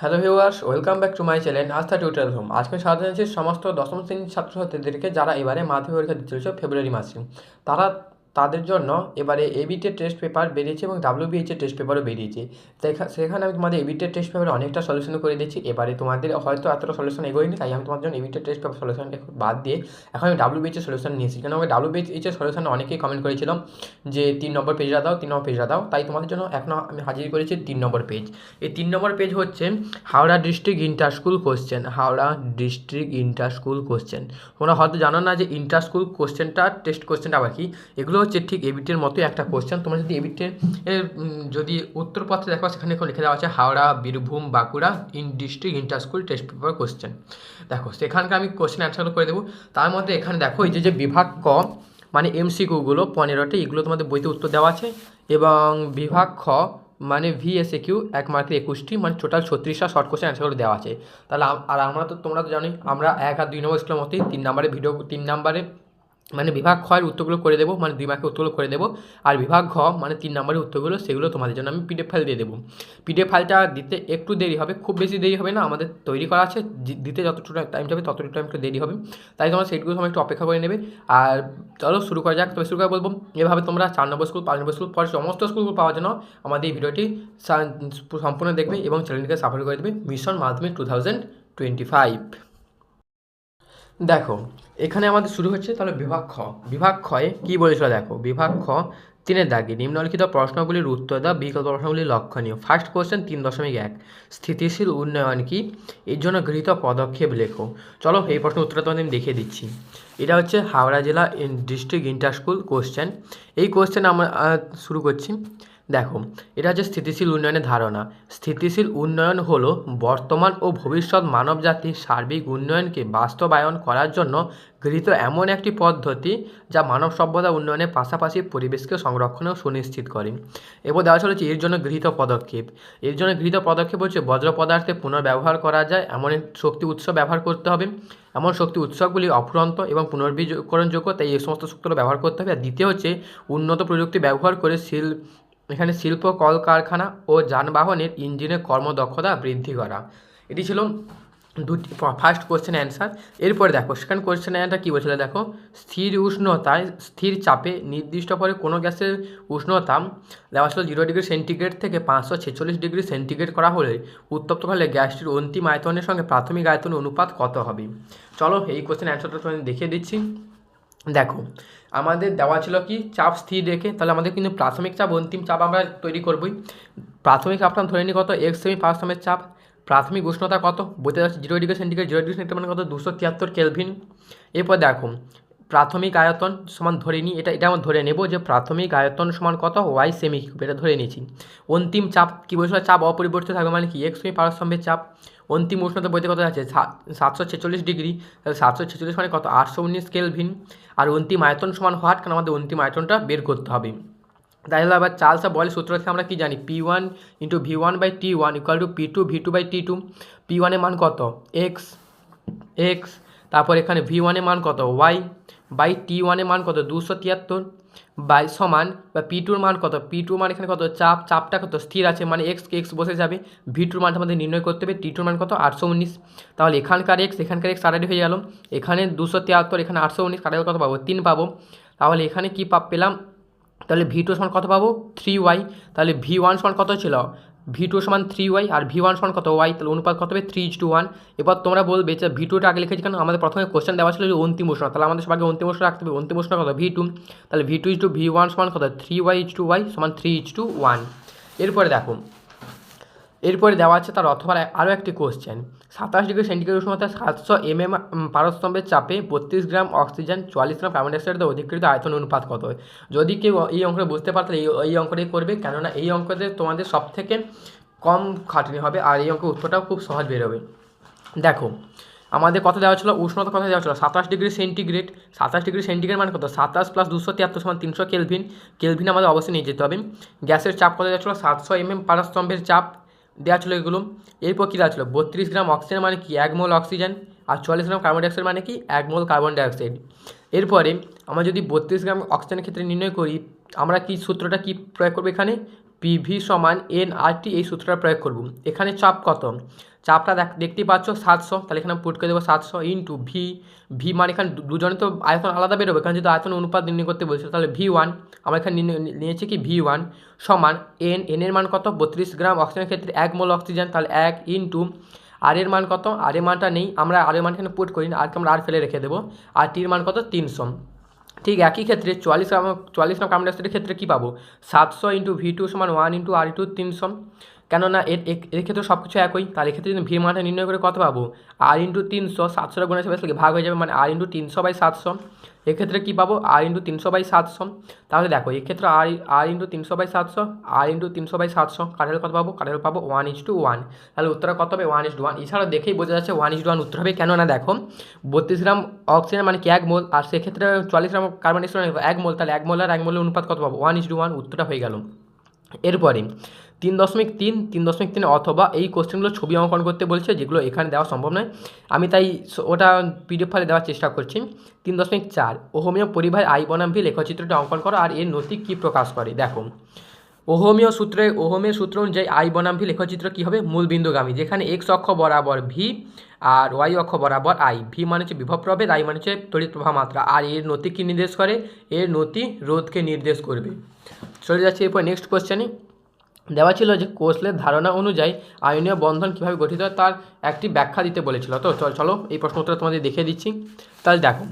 Hello viewers, welcome back to my channel Astha tutorial home. আজকে জানাচ্ছি সমস্ত দশম শ্রেণির ছাত্রছাত্রীদেরকে যারা এবারে মাধ্যমিক পরীক্ষা দিতে চলেছে ফেব্রুয়ারি মাসে। তারা তাদের জন্য এবারে এবিটের টেস্ট পেপার বেরিয়েছে এবং ডাব্লিউবিএইচের টেস্ট পেপারও বেরিয়েছে। সেখানে আমি তোমাদের এবিটের টেস্ট পেপারে অনেকটা সলিউশন করে দিয়েছি। এবারে তোমাদের হয়তো এতটা সলিউশন এগোয়নি, তাই আমি তোমার জন্য এবিটের টেস্ট পেপার সলিউশনটা বাদ দিয়ে এখন আমি ডাব্লিউবিএইচের সলিউশন নিয়েছি কেন আমি ডাব্লিউবিএইচের সলিউশন অনেকেই কমেন্ট করেছিলাম যে তিন নম্বর পেজটা দাও, তিন নম্বর পেজটা দাও। তাই তোমাদের জন্য এখন আমি হাজির করেছি তিন নম্বর পেজ এই তিন নম্বর পেজ হচ্ছে Howrah district inter school question Howrah district inter school question তোমরা হয়তো জানো না যে ইন্টার স্কুল কোশ্চেনটা টেস্ট কোশ্চেনটা আবার কি? এগুলো হচ্ছে ঠিক এবিটের মতোই একটা কোশ্চেন তোমরা যদি এবিটের যদি উত্তরপত্রে দেখো, সেখানে লিখে দেওয়া আছে, Howrah, Birbhum, Bankura, in district inter school test paper question দেখো সেখানকার আমি কোশ্চেন অ্যান্সারগুলো করে দেবো। তার মধ্যে এখানে দেখো, এই যে বিভাগ ক মানে এমসিকিউগুলো পনেরোটি, এগুলো তোমাদের বইতে উত্তর দেওয়া আছে। এবং বিভাগ খ মানে ভিএসএ কিউ এক মার্কের একুশটি মানে টোটাল ছত্রিশটা শর্ট কোশ্চেন অ্যান্সারগুলো দেওয়া আছে। তাহলে আর আমরা তো, তোমরা তো জানোই, আমরা এক আর দুই নম্বর স্কুলের মতোই, তিন নম্বরে ভিডিও তিন নম্বরে মানে বিভাগ ক্ষয়ের উত্তরগুলো করে দেবো মানে দুই মার্কের উত্তরগুলো করে দেবো। আর বিভাগ ঘ মানে তিন নম্বরের উত্তরগুলো, সেগুলো তোমাদের জন্য আমি পিডিএফ ফাইল দিয়ে দেবো। পিডিএফ ফাইলটা দিতে একটু দেরি হবে, খুব বেশি দেরি হবে না, আমাদের তৈরি করা আছে দিতে যতটুকু টাইম যাবে ততটুকু টাইম একটু দেরি হবে। তাই তোমরা সেটগুলো সময় একটু অপেক্ষা করে নেবে। আর চলো শুরু করা যাক, তবে শুরু করে বলব, এভাবে তোমরা চার নম্বর স্কুল পাঁচ নম্বর স্কুল পরে সমস্ত স্কুলগুলো পাওয়ার জন্য আমাদের এই ভিডিওটি সম্পূর্ণ দেখবে এবং চ্যানেলটিকে সাপোর্ট করে দেবে। মিশন মাধ্যমিক টু থাউজেন্ড টোয়েন্টি ফাইভ দেখো, এখানে আমাদের শুরু হচ্ছে, তাহলে বিভাগ খ। বিভাগ ক্ষয়ে কী বলেছিল দেখো, বিভাগ খ, তিনের দাগে নিম্নলিখিত প্রশ্নগুলির উত্তর দাও, বিকল্প প্রশ্নগুলি লক্ষণীয়। ফার্স্ট কোশ্চেন তিন দশমিক এক। স্থিতিশীল উন্নয়ন কি? এর জন্য গৃহীত পদক্ষেপ লেখো। চলো এই প্রশ্নের উত্তরটা তোমাদের আমি দেখিয়ে দিচ্ছি। এটা হচ্ছে হাওড়া জেলা ডিস্ট্রিক্ট ইন্টার স্কুল কোশ্চেন এই কোশ্চেন আমরা শুরু করছি। দেখো, এটা হচ্ছে স্থিতিশীল উন্নয়নের ধারণা। স্থিতিশীল উন্নয়ন হলো বর্তমান ও ভবিষ্যৎ মানবজাতির সার্বিক উন্নয়নকে বাস্তবায়ন করার জন্য গৃহীত এমন একটি পদ্ধতি যা মানব সভ্যতা উন্নয়নের পাশাপাশি পরিবেশকে সংরক্ষণেও সুনিশ্চিত করে। এরপর দেওয়া হচ্ছে এর জন্য গৃহীত পদক্ষেপ। এর জন্য গৃহীত পদক্ষেপ হচ্ছে বজ্র পদার্থে পুনর্ব্যবহার করা যায়, এমন শক্তি উৎস ব্যবহার করতে হবে। এমন শক্তি উৎসগুলি অফুরন্ত এবং পুনর্বীকরণযোগ্য তাই এই সমস্ত শক্তিগুলো ব্যবহার করতে হবে। আর দ্বিতীয় হচ্ছে, উন্নত প্রযুক্তি ব্যবহার করে শিল এখানে শিল্প, কলকারখানা ও যানবাহনের ইঞ্জিনের কর্মদক্ষতা বৃদ্ধি করা। এটি ছিল দুটি ফার্স্ট কোশ্চেন অ্যান্সার এরপরে দেখো সেকেন্ড কোশ্চেন অ্যান্সারটা কী বলছিল দেখো? স্থির উষ্ণতায় স্থির চাপে নির্দিষ্ট পরে কোনো গ্যাসের উষ্ণতা দেওয়া ছিল জিরো ডিগ্রি সেন্টিগ্রেড থেকে পাঁচশো ছেচল্লিশ ডিগ্রি সেন্টিগ্রেড করা হলে উত্তপ্ত হলে গ্যাসটির অন্তিম আয়তনের সঙ্গে প্রাথমিক আয়তনের অনুপাত কত হবে? চলো এই কোশ্চেন অ্যান্সারটা তোমাদের দেখিয়ে দিচ্ছি। দেখো আমাদের দেওয়া ছিল কি, চাপ স্থির রেখে, তাহলে আমাদের কিন্তু প্রাথমিক চাপ, অন্তিম চাপ আমরা তৈরি করবই। প্রাথমিক চাপটা ধরে নিই কত এক্স সেমি ফার্স্ট সেমের চাপ। প্রাথমিক উষ্ণতা কত, বলতে যাচ্ছে zero degree centigrade zero degree centigrade মানে কত, দুশো তিয়াত্তর কেলভিন এরপর দেখো প্রাথমিক আয়তন সমান ধরে নিই এটা এটা আমরা ধরে নেব যে প্রাথমিক আয়তন সমান কত? ওয়াই সেমি কিউব এটা ধরে নিয়েছি। অন্তিম চাপ কী বলছিল? চাপ অপরিবর্তিত থাকবে মানে কি? এক্স সেমি পারস্তম্ভের চাপ। অন্তিম উষ্ণতা বইতে কত আছে? সাতশো ছেচল্লিশ ডিগ্রি। তাহলে সাতশো ছেচল্লিশ মানে কত? আটশো উনিশ কেলভিন। আর অন্তিম আয়তন সমান হওয়ার কারণ আমাদের অন্তিম আয়তনটা বের করতে হবে। তাই হলো আবার চার্লস আর বয়েলের সূত্র থেকে আমরা কি জানি? P one into V one by T one equal to P two V two by T two P ওয়ানের মান কত? এক্স এক্স তারপর এখানে ভি ওয়ানের মান কত? ওয়াই বাই টি ওয়ানের মান কত? দুশো তিয়াত্তর। বাই সমান বা পি টুর মান কত? পি টু মান এখানে কত? চাপ, চাপটা কত? স্থির আছে মানে এক্স এক্স বসে যাবে। ভি টুর মানটা আমাদের নির্ণয় করতে হবে। টি টুর মান কত? আটশো উনিশ। তাহলে এখানকার এক্স এখানকার এক্স আড়াই হয়ে গেল। এখানে দুশো তিয়াত্তর, এখানে আটশো উনিশ কাটালে কত পাবো? তিন পাবো। তাহলে এখানে কী পেলাম? তাহলে ভি টু সমান কত পাবো? Three Y. তাহলে ভি ওয়ান সমান কত ছিল? ভি টু সমান থ্রি ওয়াই আর ভি ওয়ান সমান কত ওয়াই তাহলে অনুপাত কত হবে? থ্রি ইজ টু ওয়ান এবার তোমরা বলবে যে ভি টুটা আগে লিখেছি কেন? আমাদের প্রথমে কোশ্চেন দেওয়া ছিল যে অন্তিম উষ্ণ। তাহলে আমাদের সবাইকে অন্তিম উষ্ণ রাখতে হবে। অন্তিম উষ্ণ কত? ভি টু তাহলে V two is to V one সমান কত? Three Y is to Y সমান থ্রি ইজ টু ওয়ান এরপরে দেখো। এরপরে দেওয়া আছে তার অথবা আরও একটি কোশ্চেন সাতাশ ডিগ্রি সেন্টিগ্রেড উষ্ণতা সাতশো এম এম পারস্তম্ভের চাপে বত্রিশ গ্রাম অক্সিজেন, চুয়াল্লিশ গ্রাম কার্বন ডাইঅক্সাইডের অধিকৃত আয়তন অনুপাত কত? হয় যদি কেউ এই অঙ্কটা বুঝতে পারতো এই এই অঙ্কটাই করবে। কেননা এই অঙ্কতে তোমাদের সব থেকে কম খাটনি হবে আর এই অঙ্কের উত্তরটাও খুব সহজ বেরোবে দেখো, আমাদের কত দেওয়া ছিল, উষ্ণতা কত দেওয়া ছিল, সাতাশ ডিগ্রি সেন্টিগ্রেড। সাতাশ ডিগ্রি সেন্টিগ্রেড মানে কত? সাতাশ প্লাস দুশো তিয়াত্তর সমান তিনশো কেলভিন। কেলভিন আমাদের অবশ্যই নিয়ে যেতে হবে। গ্যাসের চাপ কত দেওয়া ছিল? সাতশো এম এম পারস্তম্ভের চাপ। দেওয়া ছিল এগুলো। এরপর কী দেওয়া ছিল। বত্রিশ গ্রাম অক্সিজেন মানে কি? এক মোল অক্সিজেন। আর চুয়াল্লিশ গ্রাম কার্বন ডাইঅক্সাইড মানে কি? এক মোল কার্বন ডাইঅক্সাইড। এরপরে আমরা যদি বত্রিশ গ্রাম অক্সিজেনের ক্ষেত্রে নির্ণয় করি, আমরা কি সূত্রটা কি প্রয়োগ করব এখানে? পিভি সমান এন আর টি এই সূত্রটা প্রয়োগ করব। এখানে চাপ কত? চাপটা দেখ, দেখতেই পাচ্ছ সাতশো, তাহলে এখানে পুট করে দেবো সাতশো ইন্টু ভি ভি মানে এখানে দুজনে তো আয়তন আলাদা বেরোবে। এখানে যদি আয়তন অনুপাত নির্ণয় করতে বলছিল তাহলে ভি ওয়ান আমরা এখানে নিয়েছি কি ভি ওয়ান সমান এন এন এর মান কত? বত্রিশ গ্রাম অক্সিজেনের ক্ষেত্রে এক মোল অক্সিজেন তাহলে এক ইন্টু আর এর মান কত? আর এর মানটা নেই, আমরা আর এর মান এখানে পুট করি না আরকে আমরা আর ফেলে রেখে দেবো। আর টির মান কত? তিনশো। ঠিক একই ক্ষেত্রে চুয়াল্লিশ চুয়াল্লিশ নং কার্বন ডাইঅক্সাইডের ক্ষেত্রে কী পাবো? সাতশো ইন্টু ভি টু সমান ওয়ান ইন্টু আর টু তিনশো। কেননা এর এর- ক্ষেত্রে সব কিছু একই। তাহলে এক্ষেত্রে যদি ভি মানটা নির্ণয় করে কত পাবো? আর ইন্টু তিনশো সাতশোটা গুণে সেটা ভাগ হয়ে যাবে মানে আর ইন্টু তিনশো বাই সাতশো। এক্ষেত্রে কী পাবো? আর ইন্টু তিনশো বাই সাতশো। তাহলে দেখো, এক্ষেত্রে আর আর ইন্টু তিনশো বাই সাতশো আর ইন্টু তিনশো বাই সাতশো। কাঠের কত পাবো? কাঠের পাবো ওয়ান ইস টু ওয়ান তাহলে উত্তরটা কত হবে? ওয়ান ইস টু ওয়ান এছাড়াও দেখেই বোঝা যাচ্ছে ওয়ান ইস টু ওয়ান উত্তর হবে। কেননা দেখো, বত্রিশ গ্রাম অক্সিজেন মানে কি? এক মোল। আর সেক্ষেত্রে চুয়াল্লিশ গ্রাম কার্বন ডাইঅক্সাইড এক মোল। তাহলে এক মোল আর এক মোলের অনুপাত কত পাবো? ওয়ান ইস টু ওয়ান উত্তরটা হয়ে গেল। এরপরে তিন দশমিক তিন তিন দশমিক তিন অথবা এই কোশ্চেনগুলো ছবি অঙ্কন করতে বলছে, যেগুলো এখানে দেওয়া সম্ভব নয়। আমি তাই ওটা পিডিএফ ফাইলে দেওয়ার চেষ্টা করছি। তিন দশমিক চার, ওহমীয় পরিবাহ আই বনাম ভি লেখচিত্রটা অঙ্কন করো আর এর নতি কী প্রকাশ করে? দেখো, ওহমীয় সূত্রে ওহমের সূত্র অনুযায়ী আই বনাম ভি লেখচিত্র কী হবে? মূল বিন্দুগামী, যেখানে এক্স অক্ষ বরাবর ভি আর ওয়াই অক্ষ বরাবর আই ভি মানে হচ্ছে বিভব প্রভেদ আই মানে হচ্ছে তড়িৎ প্রবাহ মাত্রা। আর এর নতি কী নির্দেশ করে? এর নতি রোধকে নির্দেশ করবে। চলে যাচ্ছে এরপর নেক্সট কোশ্চেনে দেওয়া ছিল যে কোষলের ধারণা অনুযায়ী আয়নীয় বন্ধন কীভাবে গঠিত তার একটি ব্যাখ্যা দিতে বলেছিল। তো চল- চলো এই প্রশ্ন উত্তর তোমাদের দেখিয়ে দিচ্ছি। তাহলে দেখো,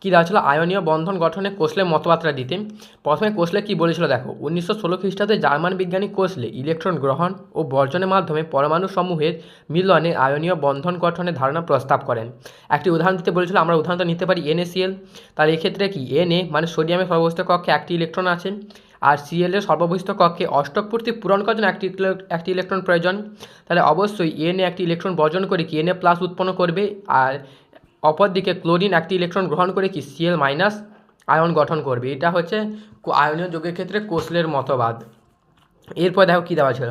কী দেওয়া ছিল? আয়নীয় বন্ধন গঠনে কোষলে মতবাদটা দিতে। প্রথমে কোষলে কী বলেছিল? দেখো, উনিশশো ষোলো খ্রিস্টাব্দে জার্মান বিজ্ঞানী কোষলে ইলেকট্রন গ্রহণ ও বর্জনের মাধ্যমে পরমাণু সমূহের মিলনে আয়নীয় বন্ধন গঠনের ধারণা প্রস্তাব করেন। একটি উদাহরণ দিতে বলেছিল, আমরা উদাহরণটা নিতে পারি এনএসিএল তার এক্ষেত্রে কি? এনএ মানে সোডিয়ামের সর্বস্থ কক্ষে একটি ইলেকট্রন আছে। আর সিএল এর সর্ববহিষ্ঠ কক্ষে অষ্টক পূর্তি পূরণ করার জন্য একটি একটি ইলেকট্রন প্রয়োজন। তাহলে অবশ্যই এনএ একটি ইলেকট্রন বর্জন করে কি এনএ প্লাস উৎপন্ন করবে, আর অপরদিকে ক্লোরিন একটি ইলেকট্রন গ্রহণ করে কি সিএল মাইনাস আয়ন গঠন করবে। এটা হচ্ছে আয়নীয় যৌগের ক্ষেত্রে কোসলের মতবাদ। এরপর দেখো কী দেওয়া ছিল।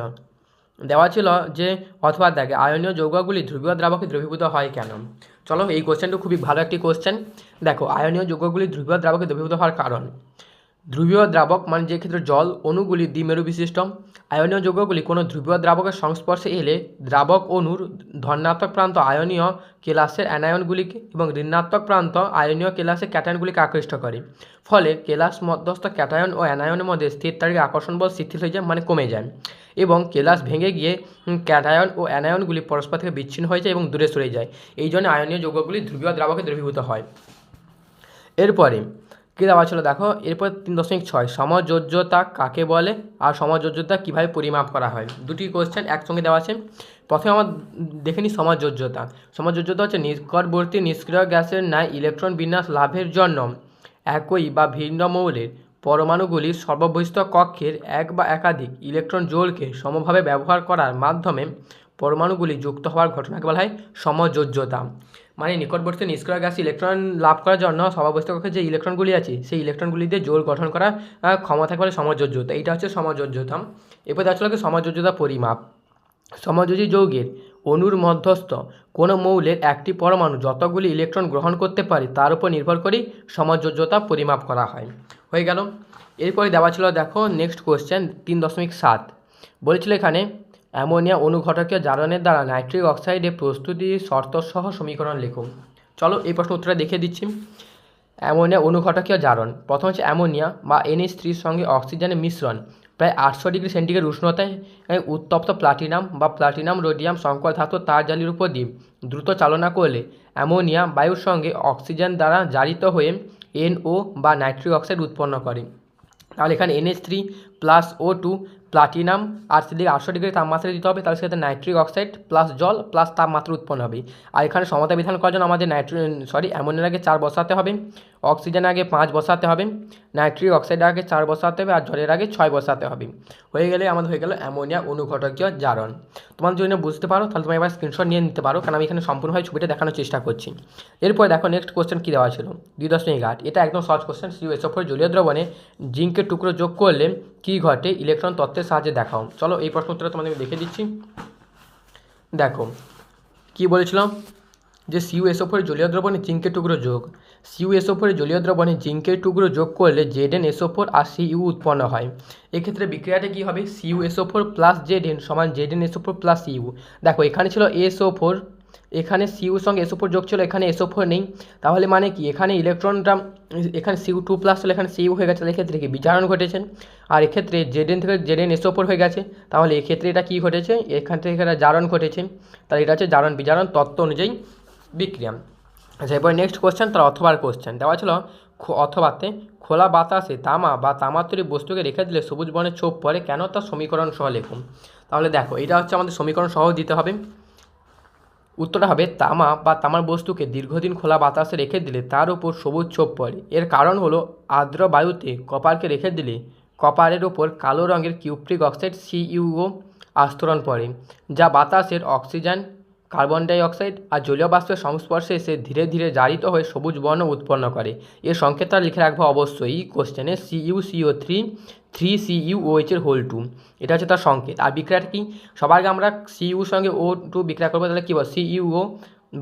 দেওয়া ছিল যে, অথবা দেখে আয়নীয় যৌগগুলি ধ্রুবীয় দ্রাবকে দ্রবীভূত হয় কেন? চলো এই কোশ্চেনটা খুবই ভালো একটি কোশ্চেন দেখো, আয়নীয় যৌগগুলি ধ্রুবীয় দ্রাবকে দ্রবীভূত হওয়ার কারণ। ধ্রুবীয় দ্রাবক মানে যে ক্ষেত্রে জল অণুগুলি দ্বিমেরু বিশিষ্ট, আয়নীয় যৌগগুলি কোনো ধ্রুবীয় দ্রাবকের সংস্পর্শে এলে দ্রাবক অণুর ধনাত্মক প্রান্ত আয়নীয় কেলাসের অ্যানায়নগুলিকে এবং ঋণাত্মক প্রান্ত আয়নীয় কেলাসের ক্যাটায়নগুলিকে আকৃষ্ট করে। ফলে কেলাস মধ্যস্থ ক্যাটায়ন ও অ্যানায়নের মধ্যে স্থির তারিখ আকর্ষণ বল শিথিল হয়ে যায় মানে কমে যায়। এবং কেলাস ভেঙে গিয়ে ক্যাটায়ন ও অ্যানায়নগুলি পরস্পর থেকে বিচ্ছিন্ন হয়ে যায় এবং দূরে সরে যায়। এই জন্য আয়নীয় যৌগগুলি ধ্রুবীয় দ্রাবকে দ্রবীভূত হয়। এরপরে কী দেওয়া ছিল দেখো, এরপর তিন দশমিক ছয়, সমযোজ্যতা কাকে বলে আর সমযোজ্যতা কীভাবে পরিমাপ করা হয়? দুটি কোশ্চেন একসঙ্গে দেওয়া আছে। প্রথমে আমার দেখে নিই সমাযোজ্যতা। সমাযোজ্যতা হচ্ছে নিকটবর্তী নিষ্ক্রিয় গ্যাসের ন্যায় ইলেকট্রন বিন্যাস লাভের জন্য একই বা ভিন্ন মৌলের পরমাণুগুলির সর্ববহিষ্ঠ কক্ষের এক বা একাধিক ইলেকট্রন জোড়কে সমভাবে ব্যবহার করার মাধ্যমে পরমাণুগুলি যুক্ত হওয়ার ঘটনাকে বলা হয় সমযোজ্যতা। মানে নিকটবর্তী নিষ্ক্রিয় গ্যাস ইলেকট্রন লাভ করার জন্য সমাবস্থ কক্ষে যে ইলেকট্রনগুলি আছে সেই ইলেকট্রনগুলি দিয়ে জোড় গঠন করার আহ, ক্ষমতাকে বলে সমযোজ্যতা এইটা হচ্ছে সমযোজ্যতা এরপর দেখা চলে সমযোজ্যতা পরিমাপ। সমযোজী যৌগের অণুর মধ্যস্থ কোনো মৌলের একটি পরমাণু যতগুলি ইলেকট্রন গ্রহণ করতে পারে তার উপর নির্ভর করেই সমযোজ্যতা পরিমাপ করা হয়। হয়ে গেল। এরপরে দেওয়া ছিল দেখো নেক্সট কোশ্চেন তিন দশমিক সাত। বলেছিল এখানে অ্যামোনিয়া অনুঘটকীয় জারণের দ্বারা নাইট্রিক অক্সাইডে প্রস্তুতি শর্তসহ সমীকরণ লিখুন। চলো এই প্রশ্ন উত্তরে দেখিয়ে দিচ্ছি। অ্যামোনিয়া অনুঘটকীয় জারণ প্রথম হচ্ছে অ্যামোনিয়া বা এনএস থ্রির সঙ্গে অক্সিজেনের মিশ্রণ। প্রায় আটশো ডিগ্রি সেন্টিগ্রেড উষ্ণতায় উত্তপ্ত প্লাটিনাম বা প্লাটিনাম রোডিয়াম সংকর ধাতু তার জালির উপর দিয়ে দ্রুত চালনা করলে অ্যামোনিয়া বায়ুর সঙ্গে অক্সিজেন দ্বারা জারিত হয়ে এনও বা নাইট্রিক অক্সাইড উৎপন্ন করে। তাহলে এখানে N S three plus O two platinum আর সেদিকে আটশো ডিগ্রি তাপমাত্রা দিতে হবে, তাহলে সেক্ষেত্রে নাইট্রিক অক্সাইড প্লাস জল প্লাস তাপমাত্রা উৎপন্ন হবে। আর এখানে সমতা বিধান করার জন্য আমাদের নাইট্রি সরি অ্যামোনিয়ার আগে চার বসাতে হবে, অক্সিজেন আগে পাঁচ বসাতে হবে, নাইট্রিক অক্সাইড আগে চার বসাতে হবে, আর জলের আগে ছয় বসাতে হবে। হয়ে গেলে আমাদের হয়ে গেল অ্যামোনিয়া অনুঘটকীয় জারণ। তোমার না বুঝতে পারো, তাহলে তুমি এবার স্ক্রিনশট নিয়ে নিতে পারো, কারণ আমি এখানে সম্পূর্ণভাবে ছবিটা দেখানোর চেষ্টা করছি। এরপর দেখো নেক্সট কোশ্চেন কী দেওয়া ছিল? দুই দশমিক আট, এটা একদম সহজ কোশ্চেন সি এসফের জলীয় দ্রবণে জিঙ্কের টুকরো যোগ করলে কী ঘটে? ইলেকট্রন তত্ত্বের সাহায্যে দেখাও। চলো এই প্রশ্ন উত্তরটা তোমাদের দেখে দিচ্ছি। দেখো, কি বলেছিলাম? যে সিউ এসও ফোরে জলীয় দ্রবণে জিঙ্কের টুকরো যোগ। সিউ এসও ফোরে জলীয় দ্রবণে জিঙ্কের টুকরো যোগ করলে Z N S O four আর সিইউ উৎপন্ন হয়। এক্ষেত্রে বিক্রিয়াটা কী হবে? C U S O four plus Z N সমান Z N S O four plus C U দেখো, এখানে ছিল এসও ফোর এখানে সিউ সঙ্গে এসও ফোর যোগ ছিল, এখানে এসও ফোর নেই। তাহলে মানে কি? এখানে ইলেকট্রনটা এখানে সিউ টু প্লাস হলে এখানে সিউ হয়ে গেছে। তাহলে এক্ষেত্রে কি? বিচারণ ঘটেছে। আর এক্ষেত্রে জেড এন থেকে Z N S O four হয়ে গেছে। তাহলে এক্ষেত্রে এটা কী ঘটেছে? এখান থেকে এটা জারণ ঘটেছে। তাহলে এটা হচ্ছে জারণ বিজারণ তত্ত্ব অনুযায়ী বিক্রিয়া। আচ্ছা এবার নেক্সট কোশ্চেন তার অথবার কোশ্চেন দেওয়া ছিল অথবাতে খোলা বাতাসে তামা বা তামাত্তরী বস্তুকে রেখে দিলে সবুজ বর্ণের ছোপ পড়ে। কেন? তার সমীকরণ সহ লেখুন। তাহলে দেখো, এটা হচ্ছে আমাদের সমীকরণ সহ দিতে হবে। উত্তরটা হবে তামা বা তামার বস্তুকে দীর্ঘদিন খোলা বাতাসে রেখে দিলে তার উপর সবুজ ছোপ পড়ে। এর কারণ হলো আর্দ্র বায়ুতে কপারকে রেখে দিলে কপারের ওপর কালো রঙের কিউপ্রিক অক্সাইড, সিইউও, আস্তরণ পড়ে, যা বাতাসের অক্সিজেন কার্বন ডাই অক্সাইড আর জলীয় বাষ্পের সংস্পর্শে এসে ধীরে ধীরে জারিত হয়ে সবুজ বর্ণ উৎপন্ন করে। এর সংকেতটা লিখে রাখব অবশ্যই কোশ্চেনে CU CO three three CU O এইচের whole two এটা হচ্ছে তার সংকেত। আর বিক্রিয়াটা কি? সবার আগে আমরা সিইউর সঙ্গে ও টু বিক্রিয়া করব, তাহলে কী বল? সিইউও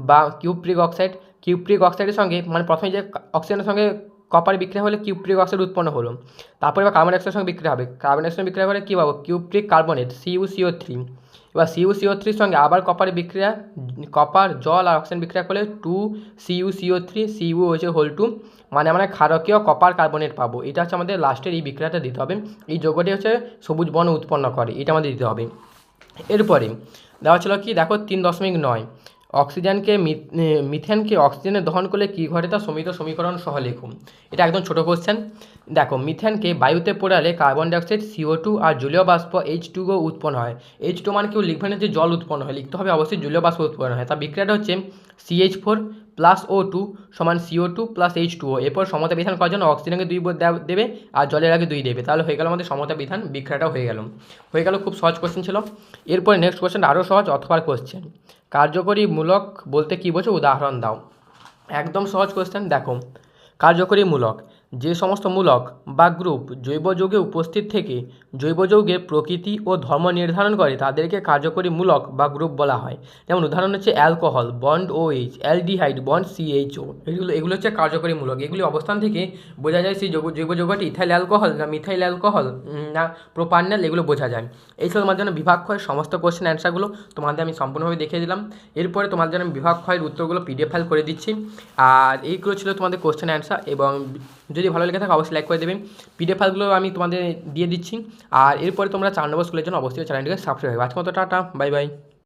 বা কিউপ্রিক অক্সাইড কিউপ্রিক অক্সাইডের সঙ্গে মানে প্রথমে যে অক্সিজেনের সঙ্গে কপার বিক্রিয়া হলে কিউপ্রিক অক্সাইড উৎপন্ন হলো। তারপরে এবার কার্বন ডাইঅক্সাইডের সঙ্গে বিক্রিয়া হবে। কার্বন ডাইঅক্সাইড বিক্রিয়া করে কী পাবো? Cupric carbonate CU CO three এবার সিউ সিও থ্রির সঙ্গে আবার কপার বিক্রিয়া কপার জল আর অক্সিজেন বিক্রিয়া করলে two CU CO three CU হয়েছে হোল টু মানে আমরা ক্ষারকীয় কপার কার্বনেট পাবো। এটা হচ্ছে আমাদের লাস্টের এই বিক্রিয়াটা দিতে হবে। এই যৌগটি হচ্ছে সবুজ বন উৎপন্ন করে, এটা আমাদের দিতে হবে। এরপরে দেওয়া ছিল কি? দেখো তিন দশমিক নয়। অক্সিজেনকে মিথেনকে অক্সিজেনে দহন করলে কী ঘটে তা সমিত সমীকরণ সহ লিখুন। এটা একদম ছোটো কোশ্চেন দেখো, মিথেনকে বায়ুতে পোড়ালে কার্বন ডাইঅক্সাইড সিও টু আর জলীয় বাষ্প এইচ টু গো উৎপন্ন হয়। এইচ টু মানে কেউ লিখবে না যে জল উৎপন্ন হয়, লিখতে হবে অবশ্যই জলীয় বাষ্প উৎপন্ন হয়। তার বিক্রিয়াটা হচ্ছে CH four plus O two সমান CO two plus H two O এরপর সমতা বিধান করার জন্য অক্সিজেনকে দুই দেব- আর জলের আগে দুই দেবে। তাহলে হয়ে গেল আমাদের সমতা বিধান বিক্রিয়াটা হয়ে গেল। হয়ে গেল খুব সহজ কোশ্চেন ছিল। এরপরে নেক্সট কোশ্চেন আরও সহজ, অথবা কোশ্চেন কার্যকরী মূলক বলতে কী বোঝো? উদাহরণ দাও। একদম সহজ কোশ্চেন দেখো। কার্যকরী মূলক যে সমস্ত মূলক বা গ্রুপ জৈব যৌগে উপস্থিত থেকে জৈব যৌগের প্রকৃতি ও ধর্ম নির্ধারণ করে তাদেরকে কার্যকরী মূলক বা গ্রুপ বলা হয়। যেমন উদাহরণ হচ্ছে alcohol, bond O H aldehyde, bond CHO এগুলো এগুলো হচ্ছে কার্যকরী মূলক। এগুলি অবস্থান থেকে বোঝা যায় সেই জৈব যৌগটি ইথাইল অ্যালকোহল না মিথাইল অ্যালকোহল না প্রোপান্নাল এগুলো বোঝা যায়। এই ছিল তোমার জন্য বিভাগ ক্ষয়ের সমস্ত কোশ্চেন অ্যান্সারগুলো তোমাদের আমি সম্পূর্ণভাবে দেখিয়ে দিলাম। এরপরে তোমাদের জন্য বিভাগ ক্ষয়ের উত্তরগুলো পিডিএফ ফাইল করে দিচ্ছি। আর এইগুলো ছিল তোমাদের কোশ্চেন অ্যান্সার এবং যদি ভালো লেগে থাকে অবশ্যই লাইক করে দেবেন। পিডিএফ ফাইলগুলো আমি তোমাদের দিয়ে দিচ্ছি। আর এরপরে তোমরা চার নম্বর স্কুলের জন্য অবশ্যই চ্যানেলটিকে সাবস্ক্রাইব আজকে মতো টাটা বাই বাই